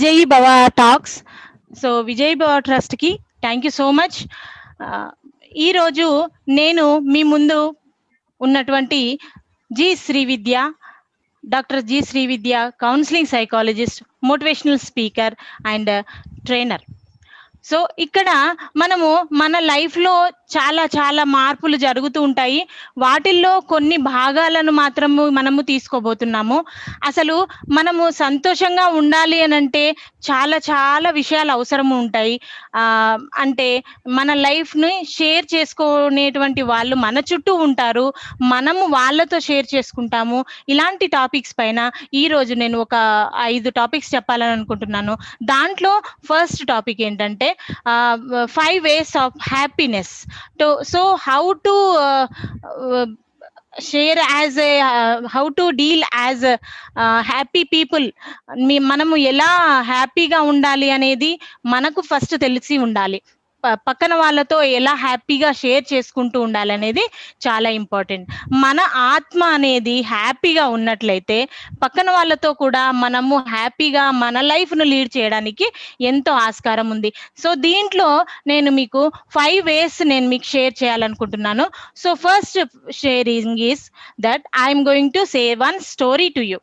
విజయ్ భవ talks. So Vijay Bhava ట్రస్ట్కి thank you so much. ఈరోజు నేను మీ ముందు ఉన్నటువంటి G Srividya doctor G Srividya counselling psychologist motivational speaker and trainer. So ఇక్కడ మనము మన లైఫ్లో చాలా చాలా మార్పులు జరుగుతూ ఉంటాయి. వాటిల్లో కొన్ని భాగాలను మాత్రము మనము తీసుకోబోతున్నాము. అసలు మనము సంతోషంగా ఉండాలి అని అంటే చాలా చాలా విషయాలు అవసరము ఉంటాయి. అంటే మన లైఫ్ని షేర్ చేసుకునేటువంటి వాళ్ళు మన చుట్టూ ఉంటారు. మనము వాళ్ళతో షేర్ చేసుకుంటాము. ఇలాంటి టాపిక్స్ పైన ఈరోజు నేను ఒక ఐదు టాపిక్స్ చెప్పాలని అనుకుంటున్నాను. దాంట్లో ఫస్ట్ టాపిక్ ఏంటంటే five ways of happiness. To so how to share as a how to deal as happy people మీ మనము ఎలా హ్యాపీగా ఉండాలి అనేది మనకు ఫస్ట్ తెలిసి ఉండాలి. పక్కన వాళ్ళతో ఎలా హ్యాపీగా షేర్ చేసుకుంటూ ఉండాలనేది చాలా ఇంపార్టెంట్. మన ఆత్మ అనేది హ్యాపీగా ఉన్నట్లయితే పక్కన వాళ్ళతో కూడా మనము హ్యాపీగా మన లైఫ్ను లీడ్ చేయడానికి ఎంతో ఆస్కారం ఉంది. సో దీంట్లో నేను మీకు ఫైవ్ వేస్ నేను మీకు షేర్ చేయాలనుకుంటున్నాను. So first sharing is that I'm going to say one story to you.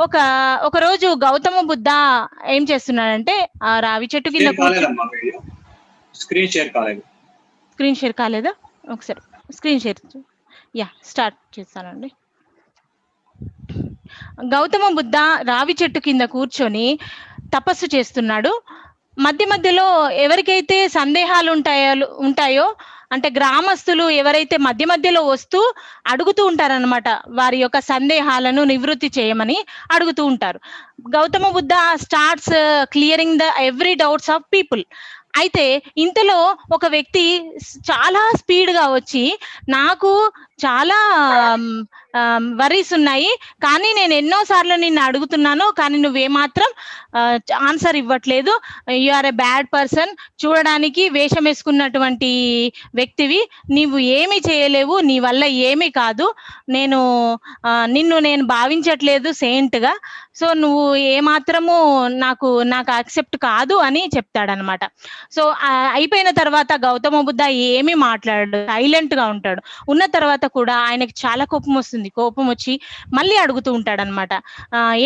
ఒక ఒక రోజు గౌతమ బుద్ధ ఏం చేస్తున్నాడంటే రావి చెట్టు కింద స్క్రీన్ షేర్ కాలేదు. స్క్రీన్ షేర్ కాలేదా? ఒకసారి స్క్రీన్ షేర్ యా స్టార్ట్ చేస్తానండి. గౌతమ బుద్ధ రావి చెట్టు కింద కూర్చొని తపస్సు చేస్తున్నాడు. మధ్య మధ్యలో ఎవరికైతే సందేహాలు ఉంటాయో ఉంటాయో అంటే గ్రామస్తులు ఎవరైతే మధ్య మధ్యలో వస్తూ అడుగుతూ ఉంటారనమాట వారి యొక్క సందేహాలను నివృత్తి చేయమని అడుగుతూ ఉంటారు. Gautama Buddha starts clearing the every doubts of people. అయితే ఇంతలో ఒక వ్యక్తి చాలా స్పీడ్గా వచ్చి నాకు చాలా వరీస్ ఉన్నాయి. కానీ నేను ఎన్నో సార్లు నిన్ను అడుగుతున్నాను. కానీ నువ్వేమాత్రం ఆన్సర్ ఇవ్వట్లేదు. You are a bad person చూడడానికి వేషం వేసుకున్నటువంటి వ్యక్తివి. నీవు ఏమి చేయలేవు. నీ వల్ల ఏమీ కాదు. నేను నిన్ను నేను భావించట్లేదు సెయింట్గా సో నువ్వు ఏమాత్రము నాకు నాకు యాక్సెప్ట్ కాదు అని చెప్తాడనమాట. సో అయిపోయిన తర్వాత గౌతమ బుద్ధ ఏమీ మాట్లాడాడు. సైలెంట్గా ఉంటాడు. ఉన్న తర్వాత కూడా ఆయనకి చాలా కోపం వస్తుంది. కోపం వచ్చి మళ్ళీ అడుగుతూ ఉంటాడనమాట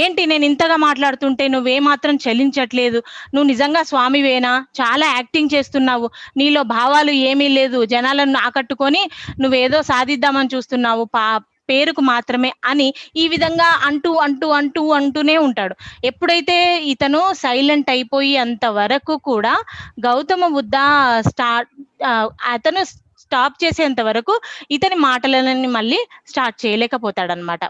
ఏంటి నేను ఇంతగా మాట్లాడుతుంటే నువ్వేమాత్రం చెల్లించట్లేదు. నువ్వు నిజంగా స్వామివేనా? చాలా యాక్టింగ్ చేస్తున్నావు. నీలో భావాలు ఏమీ లేదు. జనాలను ఆకట్టుకొని నువ్వేదో సాధిద్దామని చూస్తున్నావు. పా పేరుకు మాత్రమే అని ఈ విధంగా అంటూ అంటూ అంటూ అంటూనే ఉంటాడు. ఎప్పుడైతే ఇతను సైలెంట్ అయిపోయి అంత వరకు కూడా గౌతమ బుద్ధ స్టార్ట్ అతను స్టాప్ చేసేంత వరకు ఇతని మాటలని మళ్ళీ స్టార్ట్ చేయలేకపోతాడనమాట.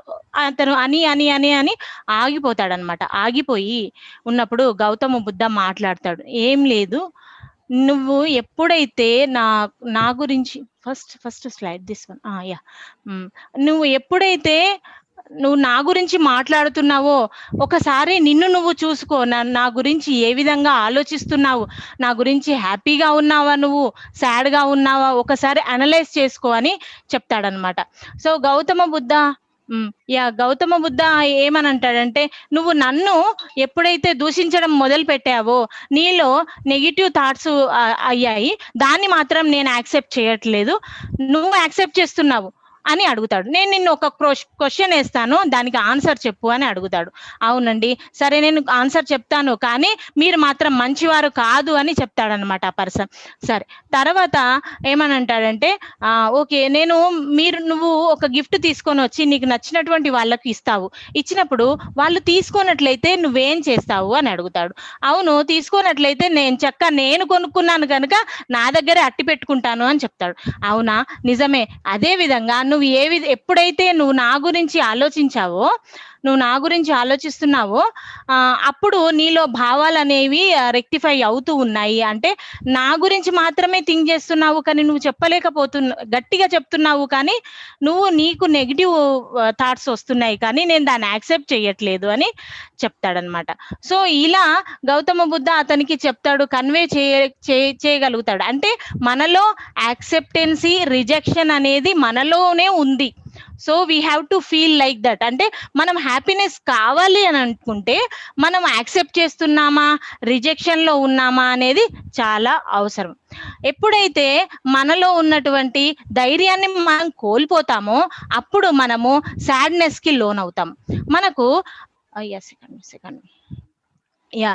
అతను అని అని అని అని ఆగిపోతాడనమాట. ఆగిపోయి ఉన్నప్పుడు గౌతమ బుద్ధ మాట్లాడతాడు ఏం లేదు నువ్వు ఎప్పుడైతే నా నా గురించి first first slide this one yeah నువ్వు ఎప్పుడైతే నువ్వు నా గురించి మాట్లాడుతున్నావో ఒకసారి నిన్ను నువ్వు చూసుకో. నా గురించి ఏ విధంగా ఆలోచిస్తున్నావు? నా గురించి హ్యాపీగా ఉన్నావా నువ్వు? సాడ్గా ఉన్నావా? ఒకసారి అనలైజ్ చేసుకో అని చెప్తాడనమాట సో గౌతమ బుద్ధ యా గౌతమ బుద్ధ ఏమని అంటాడంటే నువ్వు నన్ను ఎప్పుడైతే దూషించడం మొదలు పెట్టావో నీలో నెగిటివ్ థాట్స్ అయ్యాయి. దాన్ని మాత్రం నేను యాక్సెప్ట్ చేయట్లేదు. నువ్వు యాక్సెప్ట్ చేస్తున్నావు. అని అడుగుతాడు. నేను నిన్ను ఒక క్వశ్చన్ వేస్తాను దానికి ఆన్సర్ చెప్పు అని అడుగుతాడు. అవునండి సరే నేను ఆన్సర్ చెప్తాను కానీ మీరు మాత్రం మంచివారు కాదు అని చెప్తాడనమాట ఆ పర్సన్. సరే తర్వాత ఏమని అంటాడంటే ఓకే నేను మీరు నువ్వు ఒక గిఫ్ట్ తీసుకొని వచ్చి నీకు నచ్చినటువంటి వాళ్ళకి ఇస్తావు. ఇచ్చినప్పుడు వాళ్ళు తీసుకున్నట్లయితే నువ్వేం చేస్తావు? అని అడుగుతాడు. అవును తీసుకున్నట్లయితే నేను చక్క నేను కొనుక్కున్నాను కనుక నా దగ్గరే అట్టి పెట్టుకుంటాను అని చెప్తాడు. అవునా? నిజమే. అదే విధంగా నువ్వు ఏ విధ ఎప్పుడైతే నువ్వు నా గురించి ఆలోచించావో నువ్వు నా గురించి ఆలోచిస్తున్నావో అప్పుడు నీలో భావాలు అనేవి రెక్టిఫై అవుతూ ఉన్నాయి. అంటే నా గురించి మాత్రమే థింక్ చేస్తున్నావు కానీ నువ్వు చెప్పలేకపోతున్నా గట్టిగా చెప్తున్నావు కానీ నువ్వు నీకు నెగిటివ్ థాట్స్ వస్తున్నాయి కానీ నేను దాన్ని యాక్సెప్ట్ చేయట్లేదు అని చెప్తాడనమాట. సో ఇలా గౌతమ బుద్ధ అతనికి చెప్తాడు కన్వే చేయ చేయగలుగుతాడు. అంటే మనలో యాక్సెప్టెన్సీ రిజెక్షన్ అనేది మనలోనే ఉంది. So we have to feel like that అంటే మనం హ్యాపీనెస్ కావాలి అని అనుకుంటే మనం యాక్సెప్ట్ చేస్తున్నామా? రిజెక్షన్లో ఉన్నామా? అనేది చాలా అవసరం. ఎప్పుడైతే మనలో ఉన్నటువంటి ధైర్యాన్ని మనం కోల్పోతామో అప్పుడు మనము సాడ్నెస్కి లోన్ అవుతాం మనకు సెకండ్ సెకండ్ యా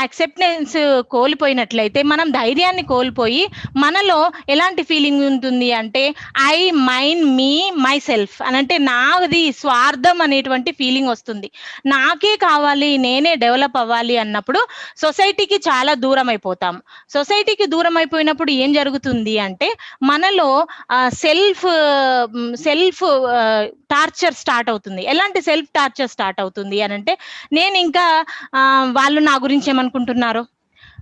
యాక్సెప్టెన్స్ కోల్పోయినట్లయితే మనం ధైర్యాన్ని కోల్పోయి మనలో ఎలాంటి ఫీలింగ్ ఉంటుంది అంటే I mind me myself అని అంటే నాది స్వార్థం అనేటువంటి ఫీలింగ్ వస్తుంది. నాకే కావాలి నేనే డెవలప్ అవ్వాలి అన్నప్పుడు సొసైటీకి చాలా దూరం అయిపోతాం సొసైటీకి దూరం అయిపోయినప్పుడు ఏం జరుగుతుంది అంటే మనలో సెల్ఫ్ సెల్ఫ్ టార్చర్ స్టార్ట్ అవుతుంది. ఎలాంటి సెల్ఫ్ టార్చర్ స్టార్ట్ అవుతుంది అని అంటే నేను ఇంకా వాళ్ళు నా గురించి ఏమనుకుంటున్నారు?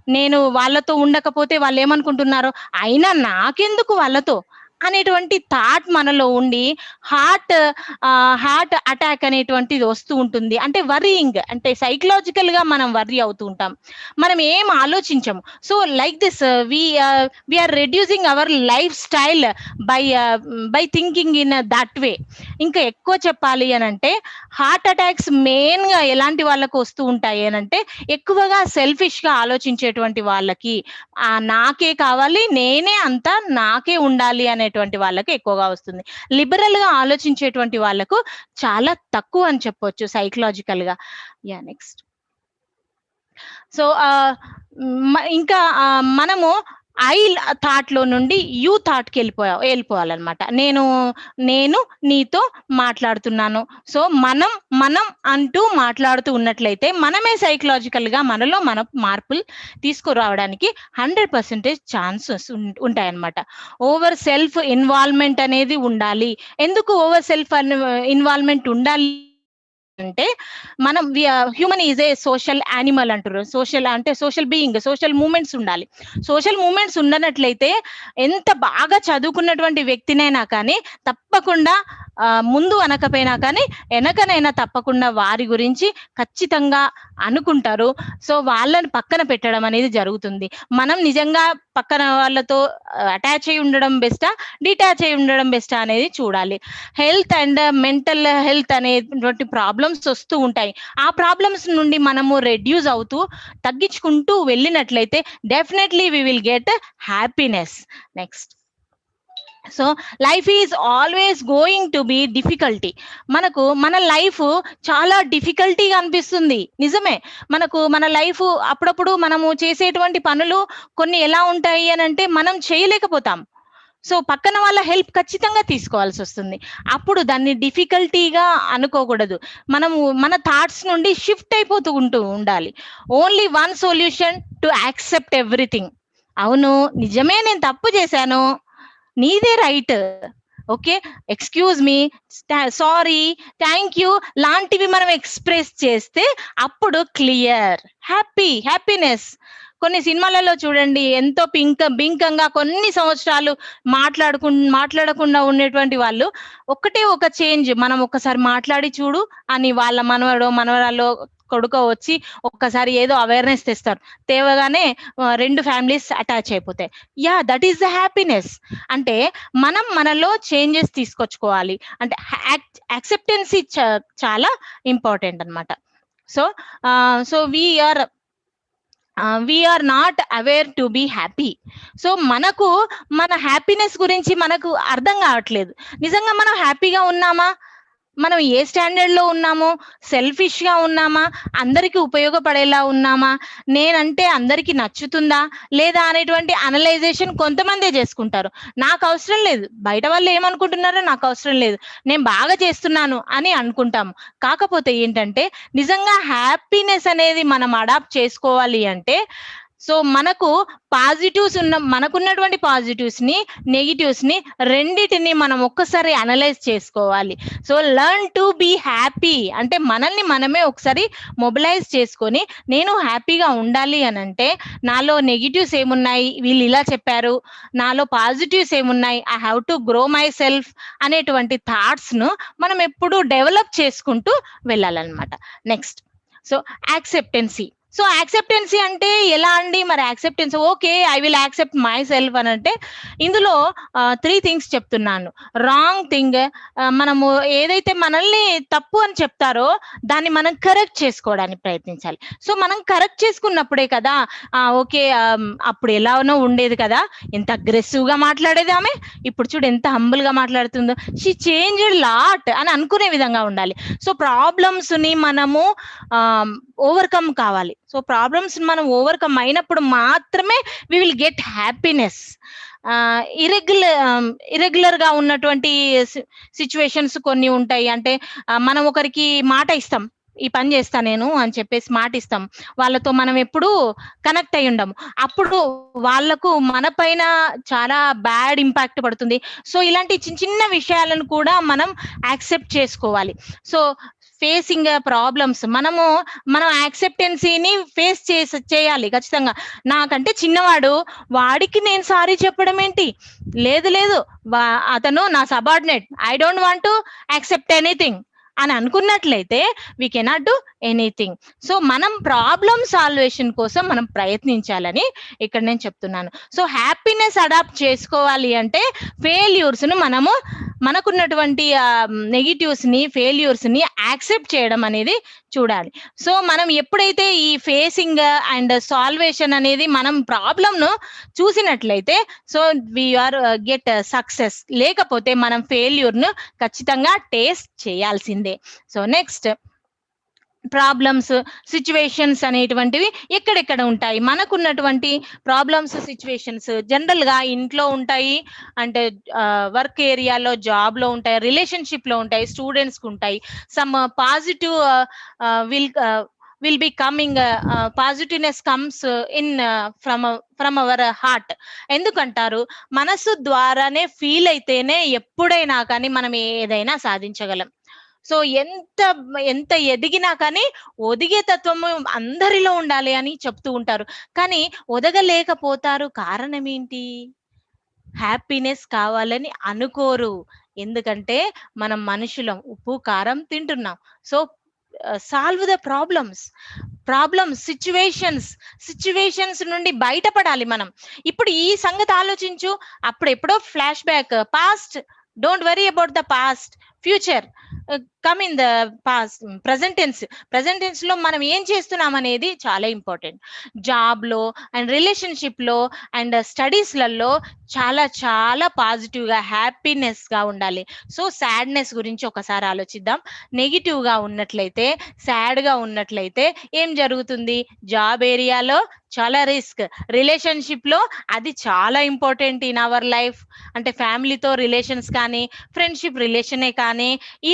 నేను వాళ్ళతో ఉండకపోతే వాళ్ళు ఏమనుకుంటున్నారు? అయినా నాకెందుకు వాళ్ళతో? అనేటువంటి థాట్ మనలో ఉండి హార్ట్ హార్ట్ అటాక్ అనేటువంటిది వస్తూ ఉంటుంది. అంటే వరీయింగ్ అంటే సైకలాజికల్గా మనం వర్రీ అవుతూ ఉంటాం. మనం ఏం ఆలోచించము. So like this we we're reducing our lifestyle by by thinking in that way ఇంకా ఎక్కువ చెప్పాలి అని అంటే హార్ట్ అటాక్స్ మెయిన్గా ఎలాంటి వాళ్ళకు వస్తూ ఉంటాయి అని అంటే ఎక్కువగా సెల్ఫిష్గా ఆలోచించేటువంటి వాళ్ళకి నాకే కావాలి నేనే అంతా నాకే ఉండాలి అనే అనేటువంటి వాళ్ళకు ఎక్కువగా వస్తుంది. లిబరల్గా ఆలోచించేటువంటి వాళ్ళకు చాలా తక్కువ అని చెప్పొచ్చు సైకలాజికల్గా యా నెక్స్ట్. సో ఇంకా ఆ, మనము ఐ థాట్లో నుండి యూ థాట్కి వెళ్ళిపోయా వెళ్ళిపోవాలన్నమాట. నేను నేను నీతో మాట్లాడుతున్నాను. సో మనం మనం అంటూ మాట్లాడుతూ ఉన్నట్లయితే మనమే సైకలాజికల్గా మనలో మన మార్పులు తీసుకురావడానికి హండ్రెడ్ పర్సెంటేజ్ ఛాన్సెస్ ఉంటాయన్నమాట. ఓవర్ సెల్ఫ్ ఇన్వాల్వ్మెంట్ అనేది ఉండాలి. ఎందుకు ఓవర్ సెల్ఫ్ ఇన్వాల్వ్మెంట్ ఉండాలి? అంటే మనం human is a social animal అంటారు సోషల్ అంటే సోషల్ బీయింగ్ సోషల్ మూమెంట్స్ ఉండాలి. సోషల్ మూమెంట్స్ ఉండనట్లయితే ఎంత బాగా చదువుకున్నటువంటి వ్యక్తినైనా కానీ తప్పకుండా ముందు అనకపోయినా కానీ వెనకనైనా తప్పకుండా వారి గురించి ఖచ్చితంగా అనుకుంటారు. సో వాళ్ళని పక్కన పెట్టడం అనేది జరుగుతుంది. మనం నిజంగా పక్కన వాళ్ళతో అటాచ్ అయి ఉండడం బెస్టా? డిటాచ్ అయి ఉండడం బెస్టా అనేది చూడాలి. హెల్త్ అండ్ మెంటల్ హెల్త్ అనేటువంటి ప్రాబ్లమ్స్ వస్తూ ఉంటాయి. ఆ ప్రాబ్లమ్స్ నుండి మనము రెడ్యూస్ అవుతూ తగ్గించుకుంటూ వెళ్ళినట్లయితే definitely we will get happiness. Next. So life is always going to be difficulty మనకు మన లైఫ్ చాలా డిఫికల్టీగా అనిపిస్తుంది నిజమే. మనకు మన లైఫ్ అప్పుడప్పుడు మనము చేసేటువంటి పనులు కొన్ని ఎలా ఉంటాయి అని అంటే మనం చేయలేకపోతాం. సో పక్కన వాళ్ళ హెల్ప్ ఖచ్చితంగా తీసుకోవాల్సి వస్తుంది. అప్పుడు దాన్ని డిఫికల్టీగా అనుకోకూడదు. మనము మన థాట్స్ నుండి షిఫ్ట్ అయిపోతూ ఉంటూ ఉండాలి. Only one solution to accept everything అవును నిజమే నేను తప్పు చేశాను. నీదే right okay excuse me sorry thank you లాంటివి మనం ఎక్స్ప్రెస్ చేస్తే అప్పుడు క్లియర్ హ్యాపీ హ్యాపీనెస్ కొన్ని సినిమాలలో చూడండి ఎంతో పింక బింకంగా కొన్ని సంవత్సరాలు మాట్లాడుకు మాట్లాడకుండా ఉండేటువంటి వాళ్ళు ఒకటే ఒక చేంజ్ మనం ఒకసారి మాట్లాడి చూడు అని వాళ్ళ మనవడో మనవరాలో కొడుకో వచ్చి ఒక్కసారి ఏదో అవేర్నెస్ తెస్తారు. తేవగానే రెండు ఫ్యామిలీస్ అటాచ్ అయిపోతాయి. Yeah that is the happiness అంటే మనం మనలో చేంజెస్ తీసుకొచ్చుకోవాలి. అంటే యాక్సెప్టెన్సీ చాలా ఇంపార్టెంట్ అన్నమాట. So so we're we're not aware to be happy so మనకు మన హ్యాపీనెస్ గురించి మనకు అర్థం కావట్లేదు. నిజంగా మనం హ్యాపీగా ఉన్నామా? మనం ఏ స్టాండర్డ్లో ఉన్నామో సెల్ఫిష్గా ఉన్నామా అందరికి ఉపయోగపడేలా ఉన్నామా నేనంటే అందరికి నచ్చుతుందా లేదా అనేటువంటి అనలైజేషన్ కొంతమందే చేసుకుంటారు. నాకు అవసరం లేదు. బయట వాళ్ళు ఏమనుకుంటున్నారో నాకు అవసరం లేదు. నేను బాగా చేస్తున్నాను అని అనుకుంటాము. కాకపోతే ఏంటంటే నిజంగా హ్యాపీనెస్ అనేది మనం అడాప్ట్ చేసుకోవాలి అంటే సో మనకు పాజిటివ్స్ ఉన్న మనకున్నటువంటి పాజిటివ్స్ని నెగిటివ్స్ని రెండిటిని మనం ఒక్కసారి అనలైజ్ చేసుకోవాలి. So learn to be happy అంటే మనల్ని మనమే ఒకసారి మొబిలైజ్ చేసుకొని నేను హ్యాపీగా ఉండాలి అని అంటే నాలో నెగిటివ్స్ ఏమున్నాయి? వీళ్ళు ఇలా చెప్పారు. నాలో పాజిటివ్స్ ఏమున్నాయి? I have to grow myself అనేటువంటి థాట్స్ను మనం ఎప్పుడు డెవలప్ చేసుకుంటూ వెళ్ళాలన్నమాట. Next so acceptancy so acceptancy అంటే ఎలా అండి? మరి acceptance okay I will accept myself అని అంటే ఇందులో త్రీ థింగ్స్ చెప్తున్నాను. రాంగ్ థింగ్ మనము ఏదైతే మనల్ని తప్పు అని చెప్తారో దాన్ని మనం కరెక్ట్ చేసుకోవడానికి ప్రయత్నించాలి. సో మనం కరెక్ట్ చేసుకున్నప్పుడే కదా ఓకే అప్పుడు ఎలానో ఉండేది కదా ఎంత అగ్రెసివ్గా మాట్లాడేది ఆమె ఇప్పుడు చూడు ఎంత హంబుల్గా మాట్లాడుతుందో. షీ చేంజ్ లాట్ అని అనుకునే విధంగా ఉండాలి. సో ప్రాబ్లమ్స్ని మనము ఓవర్కమ్ కావాలి. సో ప్రాబ్లమ్స్ మనం ఓవర్కమ్ అయినప్పుడు మాత్రమే we will get happiness irregular ఇరెగ్యులర్గా ఉన్నటువంటి సిచ్యువేషన్స్ కొన్ని ఉంటాయి. అంటే మనం ఒకరికి మాట ఇస్తాం. ఈ పని చేస్తా నేను అని చెప్పేసి మాట ఇస్తాం. వాళ్ళతో మనం ఎప్పుడు కనెక్ట్ అయి ఉండము అప్పుడు వాళ్ళకు మన పైన చాలా బ్యాడ్ ఇంపాక్ట్ పడుతుంది. సో ఇలాంటి చిన్న చిన్న విషయాలను కూడా మనం యాక్సెప్ట్ చేసుకోవాలి. సో ఫేసింగ్ ప్రాబ్లమ్స్ మనము మనం యాక్సెప్టెన్సీని ఫేస్ చేసి చేయాలి ఖచ్చితంగా. నాకంటే చిన్నవాడు వాడికి నేను సారీ చెప్పడం ఏంటి? లేదు లేదు. వా- అతను నా subordinate I don't want to accept anything అని అనుకున్నట్లయితే we cannot do anything so మనం ప్రాబ్లమ్ సాల్వేషన్ కోసం మనం ప్రయత్నించాలని ఇక్కడ నేను చెప్తున్నాను. సో హ్యాపీనెస్ అడాప్ట్ చేసుకోవాలి అంటే ఫెయిల్యూర్స్ను మనము మనకున్నటువంటి నెగిటివ్స్ని ఫెయిల్యూర్స్ని యాక్సెప్ట్ చేయడం అనేది చూడాలి. సో మనం ఎప్పుడైతే ఈ ఫేసింగ్ అండ్ సాల్వేషన్ అనేది మనం ప్రాబ్లమ్ను చూసినట్లయితే సో వీఆర్ గెట్ సక్సెస్ లేకపోతే మనం ఫెయిల్యూర్ను ఖచ్చితంగా టేస్ట్ చేయాల్సిందే. సో నెక్స్ట్ ప్రాబ్లమ్స్ సిచ్యువేషన్స్ అనేటువంటివి ఎక్కడెక్కడ ఉంటాయి? మనకున్నటువంటి ప్రాబ్లమ్స్ సిచ్యువేషన్స్ జనరల్గా ఇంట్లో ఉంటాయి అంటే వర్క్ ఏరియాలో జాబ్లో ఉంటాయి రిలేషన్షిప్లో ఉంటాయి స్టూడెంట్స్కి ఉంటాయి. Some positive will will be coming positiveness comes in from from our heart ఎందుకంటారు? మనసు ద్వారానే ఫీల్ అయితేనే ఎప్పుడైనా కానీ మనం ఏదైనా సాధించగలం. సో ఎంత ఎంత ఎదిగినా కానీ ఒదిగే తత్వము అందరిలో ఉండాలి అని చెప్తూ ఉంటారు. కానీ ఒదగలేకపోతారు కారణం ఏంటి? హ్యాపీనెస్ కావాలని అనుకోరు. ఎందుకంటే మనం మనుషులం ఉప్పు కారం తింటున్నాం. So solve the problems problems situations situations నుండి బయటపడాలి మనం. ఇప్పుడు ఈ సంగతి ఆలోచించు. అప్పుడు ఎప్పుడో flashback past don't worry about the past future come in the pass present tense present టెన్స్లో మనం ఏం చేస్తున్నాం అనేది చాలా ఇంపార్టెంట్ జాబ్లో అండ్ రిలేషన్షిప్లో అండ్ స్టడీస్లలో చాలా చాలా పాజిటివ్గా హ్యాపీనెస్గా ఉండాలి. సో సాడ్నెస్ గురించి ఒకసారి ఆలోచిద్దాం. నెగిటివ్గా ఉన్నట్లయితే సాడ్గా ఉన్నట్లయితే ఏం జరుగుతుంది? జాబ్ ఏరియాలో చాలా రిస్క్ రిలేషన్షిప్లో అది చాలా ఇంపార్టెంట్ ఇన్ అవర్ లైఫ్ అంటే ఫ్యామిలీతో రిలేషన్స్ కానీ ఫ్రెండ్షిప్ రిలేషనే కానీ ఈ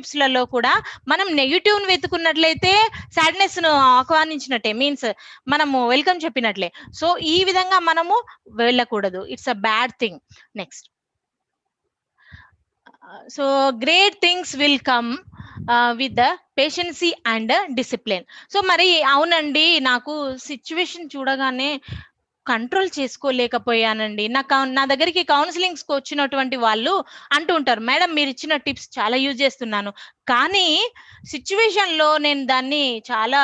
రిలేషన్షిప్స్లలో కూడా మనం నెగిటివ్ వెతుకున్నట్లయితే సాడ్నెస్ను ఆహ్వానించినట్టే. మీన్స్ మనము వెల్కమ్ చెప్పినట్లే. సో ఈ విధంగా మనము వెళ్ళకూడదు. It's a bad thing next so great things will come with the patiency and discipline so మరి అవునండి. నాకు సిచ్యువేషన్ చూడగానే కంట్రోల్ చేసుకోలేకపోయానండి. నా కౌన్- నా దగ్గరికి కౌన్సిలింగ్స్కి వచ్చినటువంటి వాళ్ళు అంటూ ఉంటారు మేడం మీరు ఇచ్చిన టిప్స్ చాలా యూజ్ చేస్తున్నాను. కానీ సిచ్యువేషన్లో నేను దాన్ని చాలా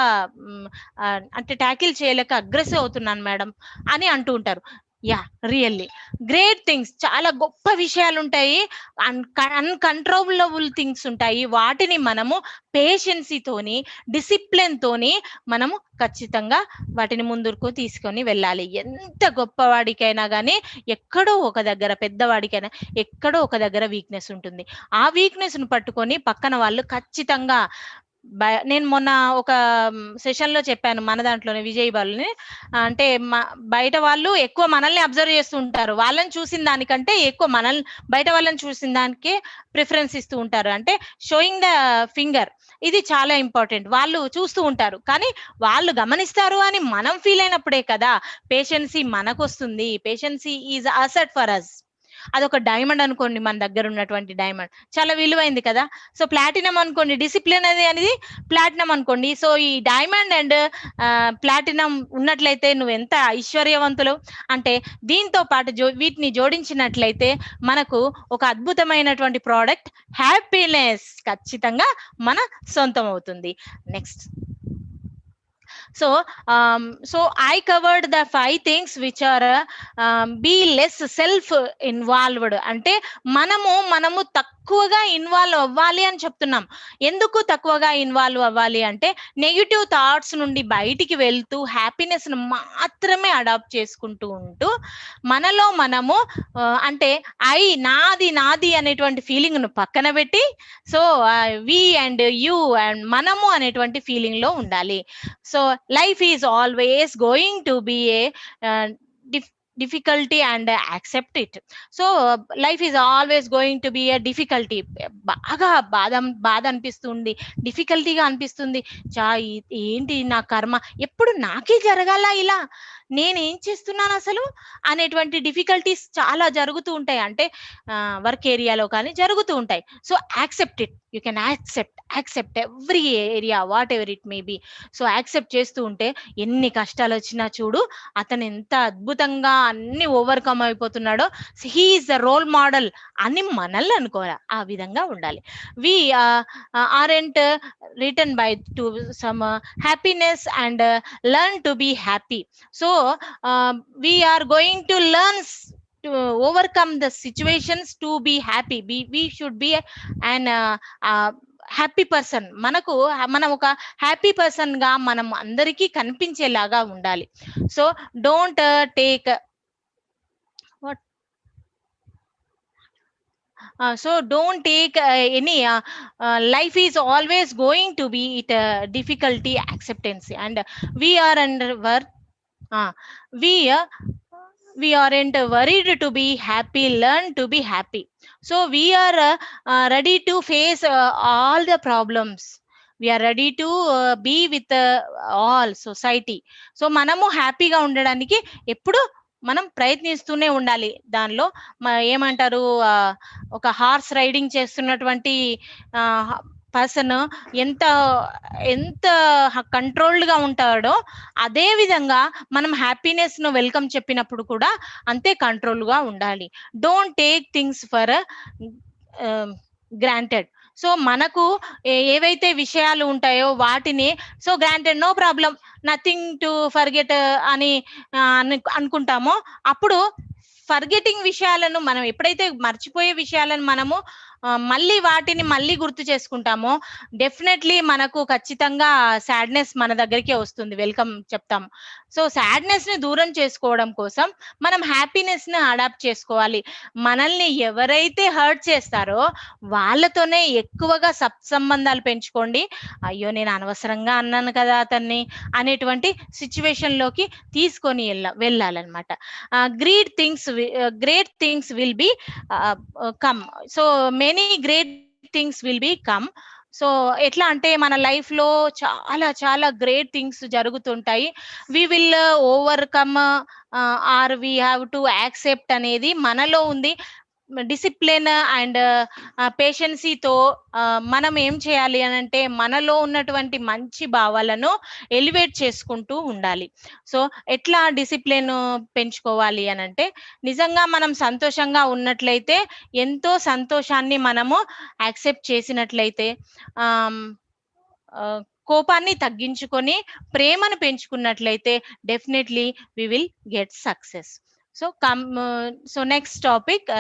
అంటే ట్యాకిల్ చేయలేక అగ్రెసివ్ అవుతున్నాను మేడం అని అంటూ ఉంటారు. యా రియల్లీ గ్రేట్ థింగ్స్ చాలా గొప్ప విషయాలు ఉంటాయి అన్కంట్రోలబుల్ థింగ్స్ ఉంటాయి. వాటిని మనము పేషెన్సీతోని డిసిప్లిన్ తోని మనము ఖచ్చితంగా వాటిని ముందుకు తీసుకొని వెళ్ళాలి. ఎంత గొప్పవాడికైనా కానీ ఎక్కడో ఒక దగ్గర పెద్దవాడికైనా ఎక్కడో ఒక దగ్గర వీక్నెస్ ఉంటుంది. ఆ వీక్నెస్ను పట్టుకొని పక్కన వాళ్ళు ఖచ్చితంగా నేను మొన్న ఒక సెషన్లో చెప్పాను మన దాంట్లోనే విజయ్ వాళ్ళని అంటే బయట వాళ్ళు ఎక్కువ మనల్ని అబ్జర్వ్ చేస్తూ ఉంటారు. వాళ్ళని చూసిన దానికంటే ఎక్కువ మనల్ని బయట వాళ్ళని చూసిన దానికే ప్రిఫరెన్స్ ఇస్తూ ఉంటారు. అంటే షోయింగ్ ద ఫింగర్ ఇది చాలా ఇంపార్టెంట్. వాళ్ళు చూస్తూ ఉంటారు. కానీ వాళ్ళు గమనిస్తారు అని మనం ఫీల్ అయినప్పుడే కదా పేషెన్సీ మనకు వస్తుంది patience is asset for us. అదొక డైమండ్ అనుకోండి మన దగ్గర ఉన్నటువంటి డైమండ్. చాలా విలువైంది కదా. సో ప్లాటినం అనుకోండి డిసిప్లిన్ అనేది అనేది ప్లాటినం అనుకోండి. సో ఈ డైమండ్ అండ్ ప్లాటినం ఉన్నట్లయితే నువ్వు ఎంత ఐశ్వర్యవంతులు? అంటే దీంతో పాటు జో వీటిని జోడించినట్లయితే మనకు ఒక అద్భుతమైనటువంటి ప్రోడక్ట్ హ్యాపీనెస్ ఖచ్చితంగా మన సొంతం అవుతుంది. Next. So so I covered the five things which are be less self involved అంటే మనము మనము తక్కువగా ఇన్వాల్వ్ అవ్వాలి అని చెప్తున్నాం. ఎందుకు తక్కువగా ఇన్వాల్వ్ అవ్వాలి అంటే నెగిటివ్ థాట్స్ నుండి బయటికి వెళ్తూ హ్యాపీనెస్ మాత్రమే అడాప్ట్ చేసుకుంటూ ఉంటూ మనలో మనము అంటే ఐ నాది నాది అనేటువంటి ఫీలింగ్ను పక్కన పెట్టి so we and you and మనము అనేటువంటి ఫీలింగ్లో ఉండాలి. So life is always going to be a difficulty and accept it so life is always going to be a difficulty బాగా బాధ బాధ అనిపిస్తుంది డిఫికల్టీగా అనిపిస్తుంది. చా ఏంటి నా కర్మ? ఎప్పుడు నాకే జరగాల ఇలా? నేను ఏం చేస్తున్నాను అసలు అనేటువంటి డిఫికల్టీస్ చాలా జరుగుతూ ఉంటాయి. అంటే వర్క్ ఏరియాలో కానీ జరుగుతూ ఉంటాయి. So accept it you can accept accept every area whatever it may be so accept చేస్తూ ఉంటే ఎన్ని కష్టాలు వచ్చినా చూడు అతను ఎంత అద్భుతంగా అన్ని ఓవర్కమ్ అయిపోతున్నాడో హీఈస్ ద రోల్ మోడల్ అని మనల్ని అనుకోవాలి. ఆ విధంగా ఉండాలి. We aren't return by to some happiness and learn to be happy so we are going to learn s- to overcome the situations to be happy. We, we should be an uh, uh, happy person మనకు మనం ఒక happy పర్సన్గా మనం అందరికీ కనిపించేలాగా ఉండాలి. So don't take what so don't take any life is always going to be it difficulty acceptancy and we're under work uh, we uh, we aren't worried to be happy learn to be happy so we are uh, uh, ready to face uh, all the problems we are ready to uh, be with uh, all society so మనము హ్యాపీగా ఉండడానికి ఎప్పుడు మనం ప్రయత్నిస్తూనే ఉండాలి దానిలో ఏమంటారు ఒక హార్స్ రైడింగ్ చేస్తున్నటువంటి పర్సన్ ఎంత ఎంత కంట్రోల్డ్గా ఉంటాడో అదే విధంగా మనం హ్యాపీనెస్ను వెల్కమ్ చెప్పినప్పుడు కూడా అంతే కంట్రోల్గా ఉండాలి. Don't take things for granted so మనకు ఏవైతే విషయాలు ఉంటాయో వాటిని so granted no problem nothing to forget అని అను- అనుకుంటామో అప్పుడు ఫర్గెటింగ్ విషయాలను మనం ఎప్పుడైతే మర్చిపోయే విషయాలను మనము మళ్ళీ వాటిని మళ్ళీ గుర్తు చేసుకుంటామో. డెఫినెట్లీ మనకు ఖచ్చితంగా సాడ్నెస్ మన దగ్గరికి వస్తుంది. వెల్కమ్ చెప్తాం సో సాడ్నెస్ని దూరం చేసుకోవడం కోసం మనం హ్యాపీనెస్ని అడాప్ట్ చేసుకోవాలి. మనల్ని ఎవరైతే హర్ట్ చేస్తారో వాళ్ళతోనే ఎక్కువగా సత్సంబంధాలు పెంచుకోండి. అయ్యో నేను అనవసరంగా అన్నాను కదా అతన్ని అనేటువంటి సిచ్యువేషన్లోకి తీసుకొని వెళ్ళ వెళ్ళాలన్నమాట. Great things great things will be come so many great things will be come so ఎట్లా అంటే మన లైఫ్లో చాలా చాలా గ్రేట్ థింగ్స్ జరుగుతుంటాయి. We will overcome or we have to accept అనేది మనలో ఉంది. డిసిప్లిన్ అండ్ పేషెన్సీతో మనం ఏం చేయాలి అని అంటే మనలో ఉన్నటువంటి మంచి భావాలను ఎలివేట్ చేసుకుంటూ ఉండాలి. సో ఎట్లా డిసిప్లిన్ పెంచుకోవాలి అని అంటే నిజంగా మనం సంతోషంగా ఉన్నట్లయితే ఎంతో సంతోషాన్ని మనము యాక్సెప్ట్ చేసినట్లయితే కోపాన్ని తగ్గించుకొని ప్రేమను పెంచుకున్నట్లయితే definitely we will get success so come so next topic